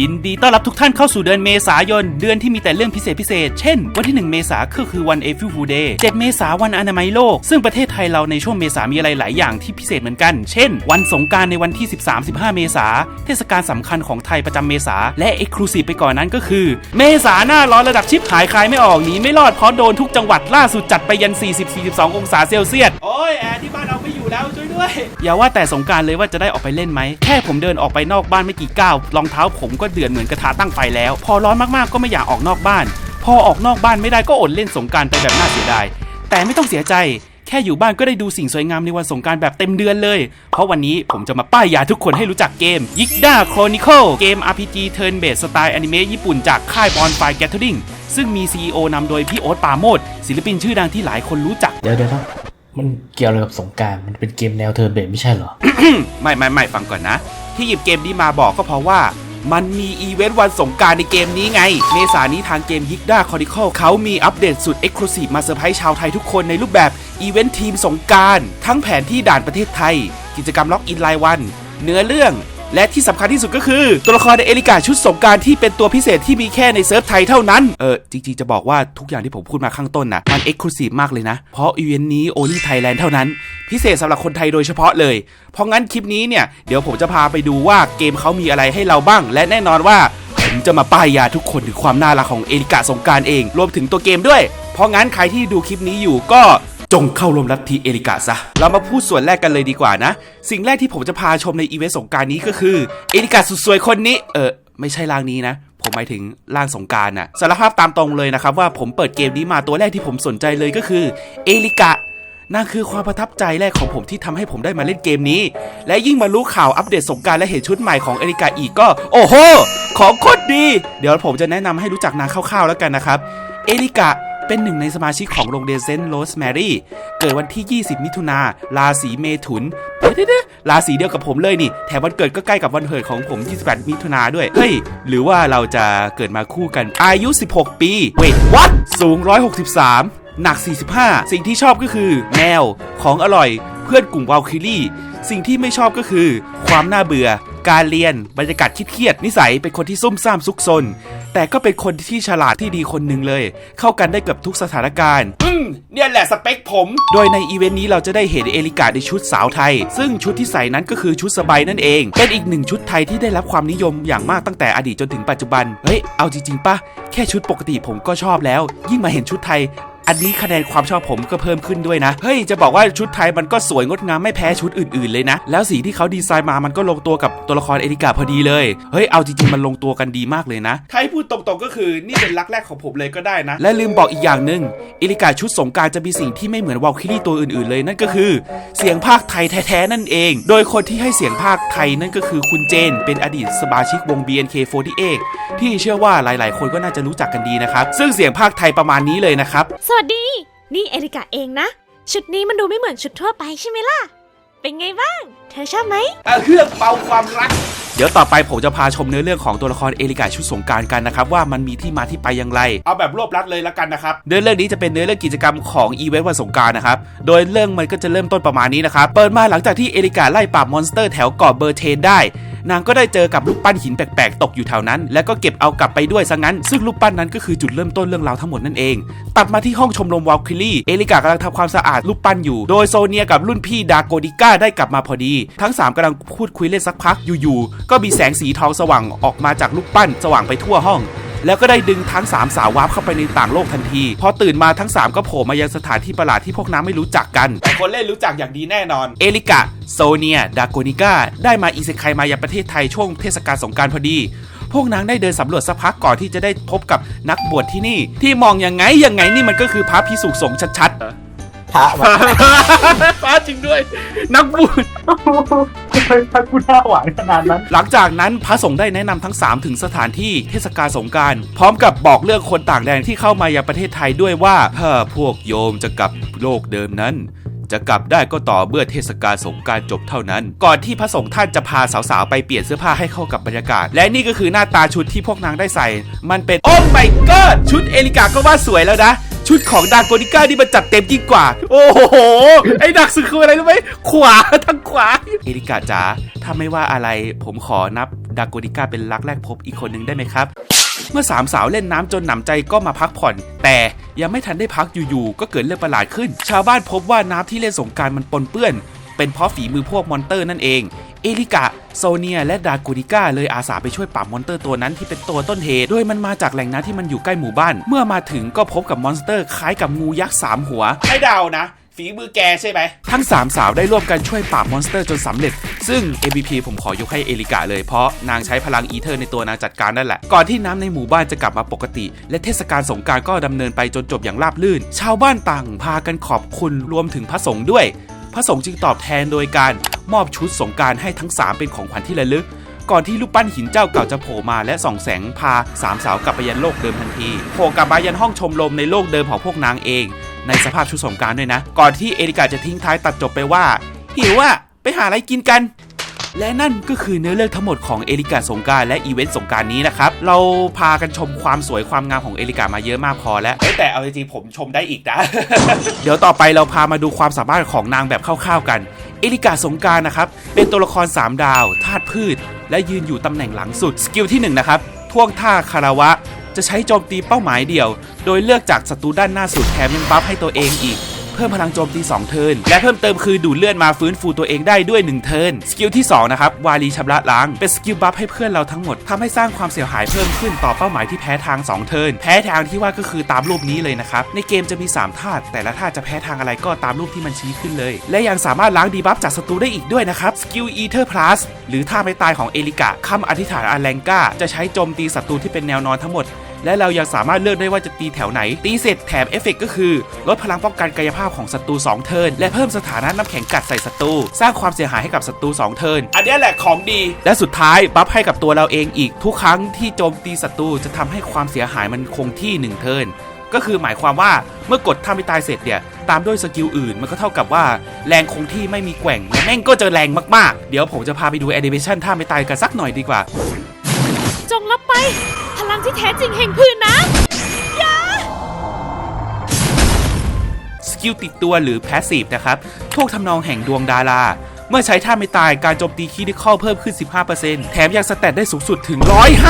ยินดีต้อนรับทุกท่านเข้าสู่เดือนเมษายน เดือนที่มีแต่เรื่องพิเศษพิเศษ เช่น วันที่ 1 เมษาก็คือวัน April Fool Day 7เมษาวันอนามัยโลก ซึ่งประเทศไทยเราในช่วงเมษามีอะไรหลายอย่างที่พิเศษเหมือนกัน เช่น วันสงการในวันที่ 13-15 เมษา เทศกาลสำคัญของไทยประจำเมษา และเอกลูซีฟไปก่อนนั้นก็คือ เมษาหน้าร้อนระดับชิปหายคลายไม่ออกหนีไม่รอดเพราะโดนทุกจังหวัดล่าสุดจัดไปยัน 40-42 องศาเซลเซียส โอ้ยแอร์ที่บ้านเอาไม่อยู่ แล้วช่วยด้วย อย่าว่าแต่สงกรารเลยว่าจะได้ออกไปเล่นไหม แค่ผมเดินออกไปนอกบ้านไม่กี่ก้าวรองเท้าผมก็เดือดเหมือนกระทะตั้งไฟแล้ว พอร้อนมากๆก็ไม่อยากออกนอกบ้าน พอออกนอกบ้านไม่ได้ก็อดเล่นสงกรารไปแบบน่าเสียดายแต่ไม่ต้องเสียใจแค่อยู่บ้านก็ได้ดูสิ่งสวยงามในวันสงกรารแบบเต็มเดือนเลย เพราะวันนี้ผมจะมาป้ายยาทุกคนให้รู้จักเกม y i k d a Chronicle เกม RPG Turn Based สไตล์อนิเมะญี่ปุ่นจากค่าย Bonfire Gathering ซึ่งมี CEO นำโดยพี่โอ๊ตปราโมดศิลปินชื่อดังที่หลายคนรู้จัก เดี๋ยวเดี๋ยวนะ มันเกี่ยวอะไรกับสงการมันเป็นเกมแนวเทอร์เบนไม่ใช่เหรอ ไม่ไม่ไม่ฟังก่อนนะ ที่หยิบเกมนี้มาบอกก็เพราะว่า มันมีอีเวนต์วันสงการในเกมนี้ไง เมษานี้ทางเกม y i k d a Chronicle เขามีอัปเดตสุด Exclusive มาเซอร์ไพรส์ชาวไทยทุกคนในรูปแบบอีเวนต์ทีมสงการทั้งแผนที่ด่านประเทศไทย กิจกรรมล็อกอินรายวัน เนื้อเรื่อง และที่สำคัญที่สุดก็คือ ตัวละครในเอลิกาชุดสงการที่เป็นตัวพิเศษที่มีแค่ในเซิร์ฟไทยเท่านั้น เออจริงๆจะบอกว่าทุกอย่างที่ผมพูดมาข้างต้นน่ะมันเอ็กซ์คลูซีฟมากเลยนะ เพราะอีเวนต์นี้โอลี่ไทยแลนด์เท่านั้น พิเศษสำหรับคนไทยโดยเฉพาะเลย เพราะงั้นคลิปนี้เนี่ยเดี๋ยวผมจะพาไปดูว่าเกมเขามีอะไรให้เราบ้าง และแน่นอนว่าผมจะมาป้ายยาทุกคนถึงความน่ารักของเอลิกาสงการเอง รวมถึงตัวเกมด้วย เพราะงั้นใครที่ดูคลิปนี้อยู่ก็ จงเข้าร่วมลัทธิเอลิกาซะ เรามาพูดส่วนแรกกันเลยดีกว่านะ สิ่งแรกที่ผมจะพาชมในอีเวนต์สงการนี้ก็คือเอลิกาสุดสวยคนนี้ เออไม่ใช่ร่างนี้นะผมหมายถึงร่างสงการน่ะสารภาพตามตรงเลยนะครับว่าผมเปิดเกมนี้มาตัวแรกที่ผมสนใจเลยก็คือเอลิกานั่นคือความประทับใจแรกของผมที่ทำให้ผมได้มาเล่นเกมนี้ และยิ่งมารู้ข่าวอัปเดตสงการและเห็นชุดใหม่ของเอริกาอีกก็ โอ้โห ของโคตรดี เดี๋ยวผมจะแนะนำให้รู้จักนางคร่าวๆแล้วกันนะครับ เอริกา เป็นหนึ่งในสมาชิกของโรงเรียนเซนต์โรสแมรี่ เกิดวันที่ 20 มิถุนาราศีเมถุนเดี๋ยวๆๆราศีเดียวกับผมเลยนี่ แถมวันเกิดก็ใกล้กับวันเกิดของผม 28 มิถุนาด้วย เฮ้ย หรือว่าเราจะเกิดมาคู่กัน อายุ 16 ปี เวทวัดสูง 163 หนัก 45 สิ่งที่ชอบก็คือ แมว ของอร่อย เพื่อนกลุ่มวาลคิลี่ สิ่งที่ไม่ชอบก็คือ ความน่าเบื่อ การเรียน บรรยากาศเครียดนิสัยเป็นคนที่ซุ่มซ่ามซุกซน แต่ก็เป็นคนที่ฉลาดที่ดีคนหนึ่งเลย เข้ากันได้กับทุกสถานการณ์ อืมเนี่ยแหละสเปคผม โดยในอีเวนต์นี้เราจะได้เห็นเอลิกาในชุดสาวไทย ซึ่งชุดที่ใส่นั้นก็คือชุดสบายนั่นเอง เป็นอีกหนึ่งชุดไทยที่ได้รับความนิยมอย่างมากตั้งแต่อดีตจนถึงปัจจุบัน เฮ้ย เอาจริงๆปะแค่ชุดปกติผมก็ชอบแล้ว ยิ่งมาเห็นชุดไทย อันนี้คะแนนความชอบผมก็เพิ่มขึ้นด้วยนะ เฮ้ย จะบอกว่าชุดไทยมันก็สวยงดงามไม่แพ้ชุดอื่นๆเลยนะ แล้วสีที่เขาดีไซน์มามันก็ลงตัวกับตัวละครเอริกาพอดีเลย เฮ้ย เอาจริงๆ มันลงตัวกันดีมากเลยนะถ้าให้พูดตรงๆก็คือนี่เป็นรักแรกของผมเลยก็ได้นะ และลืมบอกอีกอย่างหนึ่งเอริกาชุดสงกรารจะมีสิ่งที่ไม่เหมือนวาลคิรี่ตัวอื่นๆเลยนั่นก็คือ เสียงภาคไทยแท้ๆนั่นเอง โดยคนที่ให้เสียงภาคไทยนั่นก็คือคุณเจน เป็นอดีตสมาชิกวง BNK48 ที่เชื่อว่าหลายๆ คนก็น่าจะรู้จักกันดีนะครับซึ่งเสียงภาคไทยประมาณนี้เลยนะครับสวัสดี นี่เอริกาเองนะ ชุดนี้มันดูไม่เหมือนชุดทั่วไปใช่ไหมล่ะ เป็นไงบ้าง เธอชอบไหมอะเครื่องเป่าความรัก เดี๋ยวต่อไปผมจะพาชมเนื้อเรื่องของตัวละครเอลิกาชุดสงกรารกันนะครับว่ามันมีที่มาที่ไปอย่างไร เอาแบบรวบรัดเลยละกันนะครับ เนื้อเรื่องนี้จะเป็นเนื้อเรื่องกิจกรรมของอีเวนต์วันสงกรารนะครับ โดยเรื่องมันก็จะเริ่มต้นประมาณนี้นะครับ เปิดมาหลังจากที่เอลิกาไล่ปราบมอนสเตอร์แถวเกาะเบอร์เทนได้ นางก็ได้เจอกับรูปปั้นหินแปลกๆ ตกอยู่แถวนั้น แล้วก็เก็บเอากลับไปด้วยซะงั้น ซึ่งรูปปั้นนั้นก็คือจุดเริ่มต้นเรื่องราวทั้งหมดนั่นเอง ตัดมาที่ห้องชมรมวอลคิลี่ เอลิกากำลังทำความสะอาดรูปปั้นอยู่ โดยโซเนียกับรุ่นพี่ดาโกดิก้าได้กลับมาพอดี ทั้ง 3กำลังพูดคุยเล่นสักพักอยู่ๆก็มีแสงสีทองสว่างออกมาจากรูปปั้นสว่างไปทั่วห้อง แล้วก็ได้ดึงทั้ง 3 สาววาร์ปเข้าไปในต่างโลกทันที พอตื่นมาทั้ง 3 ก็โผล่มายังสถานที่ประหลาดที่พวกน้ำไม่รู้จักกัน แต่คนเล่นรู้จักอย่างดีแน่นอน เอลิกะ โซเนีย ดาโกนิก้า ได้มาอิเซคายมายังประเทศไทยช่วงเทศกาลสงกรารพอดี พวกนางได้เดินสำรวจสักพักก่อนที่จะได้พบกับนักบวชที่นี่ ที่มองยังไงยังไงนี่มันก็คือพระพิสุสงฆ์ชัด พระวะๆพระจริงด้วย นักบวชทำไมพระกูหน้าหวานขนาดนั้น หลังจากนั้นพระสงฆ์ได้แนะนำทั้ง 3 ถึงสถานที่เทศกาลสงกราร พร้อมกับบอกเรื่องคนต่างแดนที่เข้ามายังประเทศไทยด้วยว่าถ้าพวกโยมจะกลับโลกเดิมนั้น จะกลับได้ก็ต่อเมื่อเทศกาลสงกรารจบเท่านั้น ก่อนที่พระสงฆ์ท่านจะพาสาวๆ ไปเปลี่ยนเสื้อผ้าให้เข้ากับบรรยากาศ และนี่ก็คือหน้าตาชุดที่พวกนางได้ใส่ มันเป็นโอ้ my god ชุดเอลิกาก็ว่าสวยแล้วนะ ชุดของดาโกนิก้านี่มันจัดเต็มยิ่งกว่า โอ้โห ไอ้หนักสุดคืออะไรรู้ไหมขวาทางขวาเอริกาจ๋าถ้าไม่ว่าอะไรผมขอนับดาโกดิก้าเป็นรักแรกพบอีกคนหนึ่งได้ไหมครับเมื่อสามสาวเล่นน้ำจนหนำใจก็มาพักผ่อน แต่ยังไม่ทันได้พักอยู่ๆก็เกิดเรื่องประหลาดขึ้น ชาวบ้านพบว่าน้ำที่เล่นสงการมันปนเปื้อน เป็นเพราะฝีมือพวกมอนเตอร์นั่นเอง เอลิกะ โซเนีย และดากูดิก้าเลยอาสาไปช่วยปราบมอนเตอร์ตัวนั้นที่เป็นตัวต้นเหตุ โดยมันมาจากแหล่งน้ำที่มันอยู่ใกล้หมู่บ้าน เมื่อมาถึงก็พบกับมอนสเตอร์คล้ายกับงูยักษ์สามหัว ให้เดานะฝีมือแกใช่ไหม ทั้ง 3 สาวได้ร่วมกันช่วยปราบมอนสเตอร์จนสำเร็จ ซึ่ง MVP ผมขอยกให้เอลิกะเลย เพราะนางใช้พลังอีเทอร์ในตัวนางจัดการนั่นแหละ ก่อนที่น้ำในหมู่บ้านจะกลับมาปกติ และเทศกาลสงกรารก็ดำเนินไปจนจบอย่างราบรื่น ชาวบ้านต่างพากันขอบคุณรวมถึงพระสงฆ์ด้วย พระสงฆ์จึงตอบแทนโดยการมอบชุดสงการให้ทั้ง 3 เป็นของขวัญที่ระลึก ก่อนที่รูปปั้นหินเจ้าเก่าจะโผล่มาและส่องแสงพาสามสาวกลับไปยันโลกเดิมทันทีโผล่กลับมายันห้องชมรมในโลกเดิมของพวกนางเอง ในสภาพชุดสงการด้วยนะ ก่อนที่เอริกาจะทิ้งท้ายตัดจบไปว่าหิวอะไปหาอะไรกินกัน และนั่นก็คือเนื้อเรื่องทั้งหมดของเอริกาสงกรารและอีเวนต์สงกรารนี้นะครับ เราพากันชมความสวยความงามของเอริกามาเยอะมากพอแล้วเอ้ยแต่เอาจริงๆผมชมได้อีกนะ เดี๋ยวต่อไปเราพามาดูความสามารถของนางแบบคร่าวๆกัน เอริกาสงกรารนะครับ เป็นตัวละคร 3 ดาวธาตุพืช และยืนอยู่ตำแหน่งหลังสุด สกิลที่1นะครับท่วงท่าคาราวะ จะใช้โจมตีเป้าหมายเดียว โดยเลือกจากศัตรูด้านหน้าสุดแถมยังบัฟให้ตัวเองอีก เพิ่มพลังโจมตี2เทิร์นและเพิ่มเติมคือดูดเลือดมาฟื้นฟูตัวเองได้ด้วย1เทิร์นสกิลที่2นะครับวารีชำระล้างเป็นสกิลบัฟให้เพื่อนเราทั้งหมดทำให้สร้างความเสียหายเพิ่มขึ้นต่อเป้าหมายที่แพ้ทาง 2 เทิร์นแพ้ทางที่ว่าก็คือตามรูปนี้เลยนะครับในเกมจะมี 3ธาตุแต่ละธาตุจะแพ้ทางอะไรก็ตามรูปที่มันชี้ขึ้นเลย และยังสามารถล้างดีบัฟจากศัตรูได้อีกด้วยนะครับสกิลอีเทอร์พลัสหรือท่าไม่ตายของเอลิกะคำอธิษฐานอาแลงกาจะใช้โจมตีศัตรูที่เป็นแนวนอนทั้งหมด และเรายังสามารถเลือกได้ว่าจะตีแถวไหน ตีเสร็จแถมเอฟเฟกต์ก็คือ ลดพลังป้องกันกายภาพของศัตรู2เทิร์นและเพิ่มสถานะน้ำแข็งกัดใส่ศัตรูสร้างความเสียหายให้กับศัตรู2เทิร์นอันนี้แหละของดี และสุดท้ายบัฟให้กับตัวเราเองอีกทุกครั้งที่โจมตีศัตรูจะทำให้ความเสียหายมันคงที่1เทิร์นก็คือหมายความว่าเมื่อกดท่าไม่ตายเสร็จเนี่ยตามด้วยสกิลอื่นมันก็เท่ากับว่าแรงคงที่ไม่มีแกว่งและแม่งก็จะแรงมากๆ เดี๋ยวผมจะพาไปดูแอนิเมชันท่าไม่ตายกันสักหน่อยดีกว่า จงรับไป ลังที่แท้จริงแห่งพื้นน้ำยาสกิลติดตัวหรือแพสซีฟนะครับพวกทำนองแห่งดวงดารา เมื่อใช้ท่าไม่ตายการโจมตีคีดิคอลเพิ่มขึ้น 15%แถมยังสแตทได้สูงสุดถึง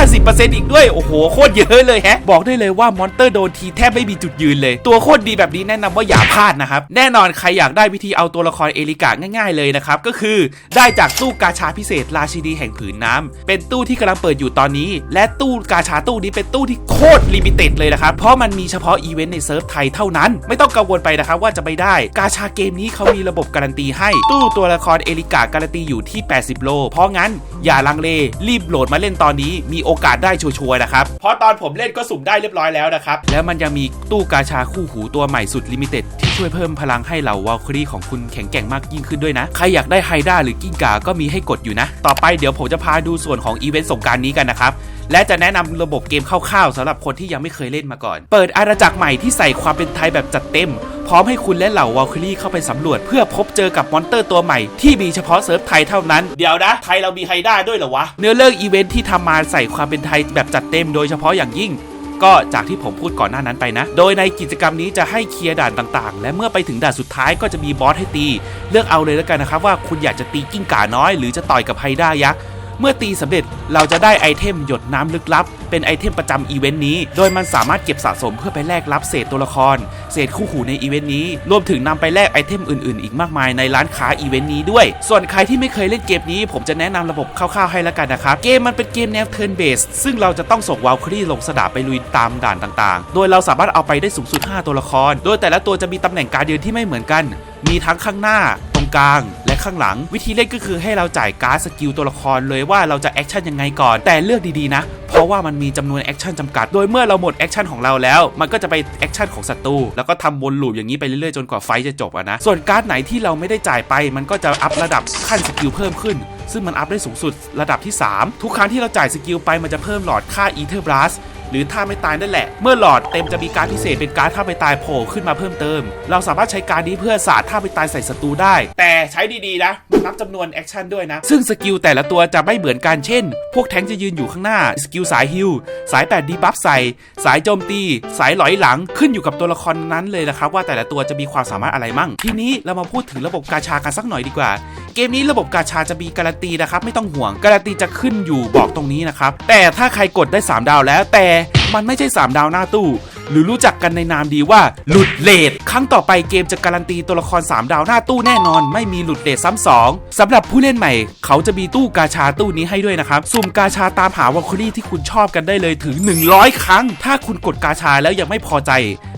150%อีกด้วย โอ้โห โคตรเยอะเลยแฮะ บอกได้เลยว่ามอนเตอร์โดนทีแทบไม่มีจุดยืนเลย ตัวโคตรดีแบบนี้แนะนำว่าอย่าพลาดนะครับ แน่นอนใครอยากได้วิธีเอาตัวละครเอลิกะง่ายๆเลยนะครับ ก็คือได้จากตู้กาชาพิเศษราชินีแห่งผืนน้ำเป็นตู้ที่กำลังเปิดอยู่ตอนนี้ และตู้กาชาตู้นี้เป็นตู้ที่โคตรลิมิเต็ดเลยนะครับ เพราะมันมีเฉพาะอีเวนต์ในเซิร์ฟไทยเท่านั้น ไม่ต้องกังวลไปนะครับว่าจะไม่ได้ กาชาเกมนี้เขามีระบบการันตีให้ตู้ตัวละครเอลิกะการันตีอยู่ที่ 80 โล เพราะงั้นอย่าลังเลรีบโหลดมาเล่นตอนนี้มีโอกาสได้ชัวร์ๆนะครับ เพราะตอนผมเล่นก็สุ่มได้เรียบร้อยแล้วนะครับ แล้วมันยังมีตู้กาชาคู่หูตัวใหม่สุดลิมิเต็ดที่ช่วยเพิ่มพลังให้เหล่าวอลครีของคุณแข็งแกร่งมากยิ่งขึ้นด้วยนะ ใครอยากได้ไฮด้าหรือกิ้งก่าก็มีให้กดอยู่นะ ต่อไปเดี๋ยวผมจะพาดูส่วนของอีเวนต์สงกรารนี้กันนะครับและจะแนะนำระบบเกมคร่าวๆสำหรับคนที่ยังไม่เคยเล่นมาก่อน เปิดอาณาจักรใหม่ที่ใส่ความเป็นไทยแบบจัดเต็ม พร้อมให้คุณและเหล่าวอลคิลี่เข้าไปสำรวจ เพื่อพบเจอกับมอนเตอร์ตัวใหม่ ที่มีเฉพาะเซิร์ฟไทยเท่านั้น เดี๋ยวนะ ไทยเรามีไฮด้าด้วยเหรอวะ เนื้อเรื่องอีเวนท์ที่ทำมาใส่ความเป็นไทยแบบจัดเต็มโดยเฉพาะอย่างยิ่งก็จากที่ผมพูดก่อนหน้านั้นไปนะ โดยในกิจกรรมนี้จะให้เคลียร์ด่านต่างๆ และเมื่อไปถึงด่านสุดท้ายก็จะมีบอสให้ตี เลือกเอาเลยแล้วกันนะครับว่าคุณอยากจะตีกิ้งก่าน้อย หรือจะต่อยกับไฮด้ายักษ์ เมื่อตีสำเร็จเราจะได้ไอเทมหยดน้ำลึกลับ เป็นไอเทมประจำอีเวนต์นี้ โดยมันสามารถเก็บสะสมเพื่อไปแลกรับเศษตัวละคร เศษคู่หูในอีเวนต์นี้ รวมถึงนำไปแลกไอเทมอื่นๆ อีกมากมายในร้านค้าอีเวนต์นี้ด้วย ส่วนใครที่ไม่เคยเล่นเกมนี้ ผมจะแนะนำระบบคร่าวๆให้แล้วกันนะครับ เกมมันเป็นเกมแนว turn based ซึ่งเราจะต้องส่งวาลครีลงสนามไปลุยตามด่านต่างๆ โดยเราสามารถเอาไปได้สูงสุด 5 ตัวละคร โดยแต่ละตัวจะมีตำแหน่งการยืนที่ไม่เหมือนกัน มีทั้งข้างหน้า ตรงกลาง ข้างหลัง วิธีเล่นก็คือให้เราจ่ายการ์ดสกิลตัวละครเลยว่าเราจะแอคชั่นยังไงก่อน แต่เลือกดีๆนะเพราะว่ามันมีจำนวนแอคชั่นจำกัด โดยเมื่อเราหมดแอคชั่นของเราแล้ว มันก็จะไปแอคชั่นของศัตรู แล้วก็ทำวนลูปอย่างนี้ไปเรื่อยๆ จนกว่าไฟจะจบอะนะ ส่วนการ์ดไหนที่เราไม่ได้จ่ายไป มันก็จะอัพระดับขั้นสกิลเพิ่มขึ้น ซึ่งมันอัพได้สูงสุดระดับที่ 3 ทุกครั้งที่เราจ่ายสกิลไปมันจะเพิ่มหลอดค่าอีเทอร์บลัส หรือถ้าไม่ตายนั่นแหละ เมื่อหลอดเต็มจะมีการพิเศษเป็นการดถ้าไม่ตายโผล่ขึ้นมาเพิ่มเติม เราสามารถใช้การนี้เพื่อสาดถ้าไม่ตายใส่ศัตรูได้ แต่ใช้ดีๆนะมันนับจำนวนแอคชั่นด้วยนะ ซึ่งสกิลแต่ละตัวจะไม่เหมือนกันเช่น พวกแทงจะยืนอยู่ข้างหน้า สกิลสายฮิลสาย8ดีบัฟใส่ สายโจมตี สายหลอยหลังขึ้นอยู่กับตัวละครนั้นเลยนะครับว่าแต่ละตัวจะมีความสามารถอะไรมั่ง ทีนี้เรามาพูดถึงระบบกาชากันสักหน่อยดีกว่า เกมนี้ระบบกาชาจะมีการันตีนะครับ ไม่ต้องห่วง การันตีจะขึ้นอยู่บอกตรงนี้นะครับ แต่ถ้าใครกดได้ 3 ดาวแล้ว แต่มันไม่ใช่ 3 ดาวหน้าตู้ หรือรู้จักกันในนามดีว่าหลุดเลทครั้งต่อไปเกมจะการันตีตัวละคร 3 ดาวหน้าตู้แน่นอน ไม่มีหลุดเลทซ้ำสองสำหรับผู้เล่นใหม่ เขาจะมีตู้กาชาตู้นี้ให้ด้วยนะครับสุ่มกาชาตามหาวอลคอรี่ที่คุณชอบกันได้เลยถึง 100 ครั้ง ถ้าคุณกดกาชาแล้วยังไม่พอใจ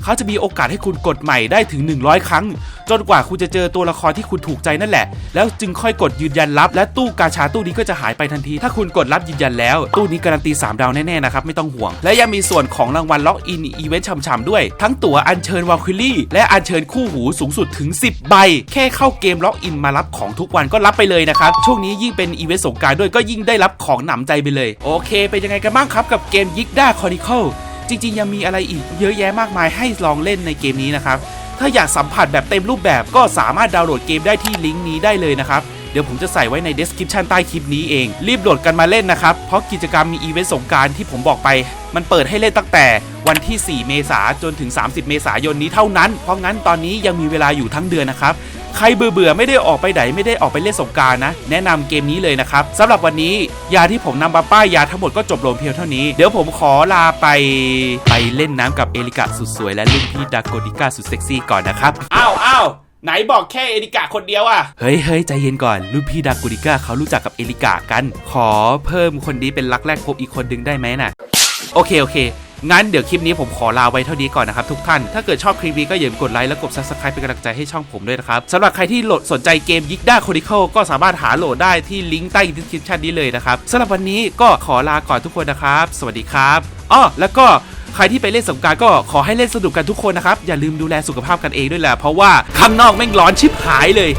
เขาจะมีโอกาสให้คุณกดใหม่ได้ถึง 100 ครั้ง จนกว่าคุณจะเจอตัวละครที่คุณถูกใจนั่นแหละ แล้วจึงค่อยกดยืนยันรับและตู้กาชาตู้นี้ก็จะหายไปทันที ถ้าคุณกดรับยืนยันแล้ว ตู้นี้การันตี 3 ดาวแน่ๆนะครับไม่ต้องห่วง และยังมีส่วนของรางวัลล็อกอินอีเวนต์ช่ำๆด้วย ทั้งตั๋วอัญเชิญวาคิลี่ และอัญเชิญคู่หูสูงสุดถึง 10 ใบ แค่เข้าเกมล็อกอินมารับของทุกวันก็รับไปเลยนะครับ ช่วงนี้ยิ่งเป็นอีเวนต์สงการด้วยก็ยิ่งได้รับของหนำใจไปเลย โอเค เป็นยังไงกันบ้างครับกับเกมยิกด้าคอนิเคิลจริง ๆ ยังมีอะไรอีกเยอะแยะมากมายให้ลองเล่นในเกมนี้นะครับถ้าอยากสัมผัสแบบเต็มรูปแบบก็สามารถดาวน์โหลดเกมได้ที่ลิงก์นี้ได้เลยนะครับ เดี๋ยวผมจะใส่ไว้ใน description ใต้คลิปนี้เอง รีบโหลดกันมาเล่นนะครับ เพราะกิจกรรมมีอีเวนต์สงการที่ผมบอกไป มันเปิดให้เล่นตั้งแต่วันที่ 4 เมษายนจนถึง 30 เมษายนนี้เท่านั้น เพราะงั้นตอนนี้ยังมีเวลาอยู่ทั้งเดือนนะครับ ใครเบื่อเบื่อๆไม่ได้ออกไปไหนไม่ได้ออกไปเล่นสงการนะ แนะนำเกมนี้เลยนะครับสำหรับวันนี้ยาที่ผมนำมาป้ายยาทั้งหมดก็จบลงเพียงเท่านี้ เดี๋ยวผมขอลาไปไปเล่นน้ำกับเอลิกะสุดสวยและรุ่นพี่ดากโกดิก้าสุดเซ็กซี่ก่อนนะครับ อ้าวอ้าว ไหนบอกแค่เอลิกะคนเดียวอะเฮ้ยเฮ้ยใจเย็นก่อนรุ่นพี่ดากโกดิก้าเขารู้จักกับเอลิกะกัน ขอเพิ่มคนนี้เป็นรักแรกพบอีกคนดึงได้ไหมน่ะ โอเคโอเคงั้นเดี๋ยวคลิปนี้ผมขอลาไว้เท่านี้ก่อนนะครับทุกท่าน ถ้าเกิดชอบคลิปนี้ก็อย่าลืมกดไลค์และกด subscribe เป็นกำลังใจให้ช่องผมด้วยนะครับสำหรับใครที่โหลดสนใจเกมยิกด้า Chronicle ก็สามารถหาโหลดได้ที่ลิงก์ใต้ description นี้เลยนะครับสำหรับวันนี้ก็ขอลาก่อนทุกคนนะครับ สวัสดีครับอ้อแล้วก็ ใครที่ไปเล่นสงการก็ขอให้เล่นสนุกกันทุกคนนะครับ อย่าลืมดูแลสุขภาพกันเองด้วยแหละเพราะว่าข้างนอกแม่งร้อนชิบหายเลย